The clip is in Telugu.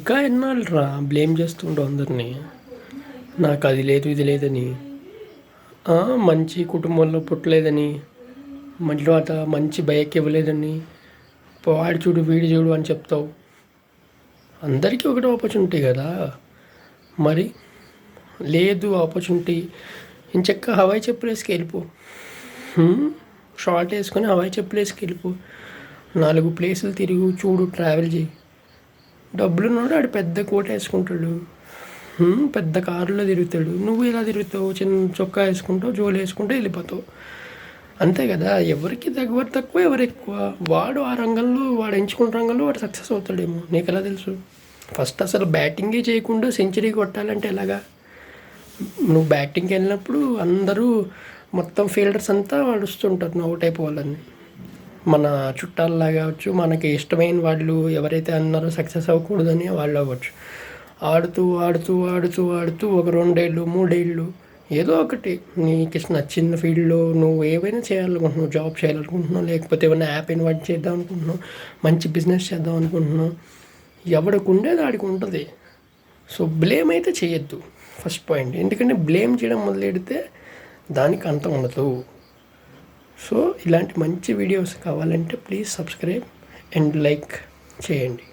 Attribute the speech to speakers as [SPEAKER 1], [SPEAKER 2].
[SPEAKER 1] ఇంకా ఎన్నాళ్ళరా బ్లేమ్ చేస్తుంటావు అందరినీ? నాకు అది లేదు ఇది లేదని. మంచి కుటుంబంలో పుట్టలేదని. మళ్ళీ తర్వాత మంచి బైక్ ఇవ్వలేదని. వాడు చూడు వీడి చూడు అని చెప్తావు. అందరికీ ఒకటే ఆపర్చునిటీ కదా. మరి లేదు ఆపర్చునిటీ ఇంచక్క హవాయి చెప్పులేసుకు వెళ్ళిపో. షార్ట్ వేసుకొని హవాయి చెప్పులేసుకు వెళ్ళిపో. నాలుగు ప్లేసులు తిరుగు చూడు ట్రావెల్ చేయి. డబ్బులు ఉన్నాడు ఆడు పెద్ద కోట వేసుకుంటాడు. పెద్ద కారులో తిరుగుతాడు. నువ్వు ఇలా తిరుగుతావు? చిన్న చొక్కా వేసుకుంటావు జోలు వేసుకుంటూ వెళ్ళిపోతావు. అంతే కదా? ఎవరికి ఎవరు తక్కువ ఎవరు ఎక్కువ. వాడు ఆ రంగంలో వాడు ఎంచుకున్న రంగంలో వాడు సక్సెస్ అవుతాడేమో. నీకు ఎలా తెలుసు? ఫస్ట్ అసలు బ్యాటింగే చేయకుండా సెంచరీ కొట్టాలంటే ఎలాగా? నువ్వు బ్యాటింగ్కి వెళ్ళినప్పుడు అందరూ మొత్తం ఫీల్డర్స్ అంతా వాడుస్తుంటారు నువ్వు అవుట్ అయిపోవాలని మన చుట్టాలలాగా కావచ్చు మనకి ఇష్టమైన వాళ్ళు ఎవరైతే అన్నారో సక్సెస్ అవ్వకూడదని వాళ్ళు అవ్వచ్చు. ఆడుతూ ఆడుతూ ఆడుతూ ఆడుతూ ఒక రెండేళ్ళు మూడేళ్ళు ఏదో ఒకటి నీకు నచ్చిన ఫీల్డ్లో నువ్వు ఏవైనా చేయాలనుకుంటున్నావు జాబ్ చేయాలనుకుంటున్నావు లేకపోతే ఏమైనా యాప్ ఇన్వైట్ చేద్దాం అనుకుంటున్నావు మంచి బిజినెస్ చేద్దాం అనుకుంటున్నావు ఎవడికి ఉండేది ఆడికి ఉంటుంది. సో బ్లేమ్ అయితే చేయొద్దు. First point. ఎందుకంటే బ్లేమ్ చేయడం మొదలెడితే దానికి అంతం ఉండదు. సో ఇలాంటి మంచి వీడియోస్ కావాలంటే ప్లీజ్ సబ్స్క్రైబ్ అండ్ లైక్ చేయండి.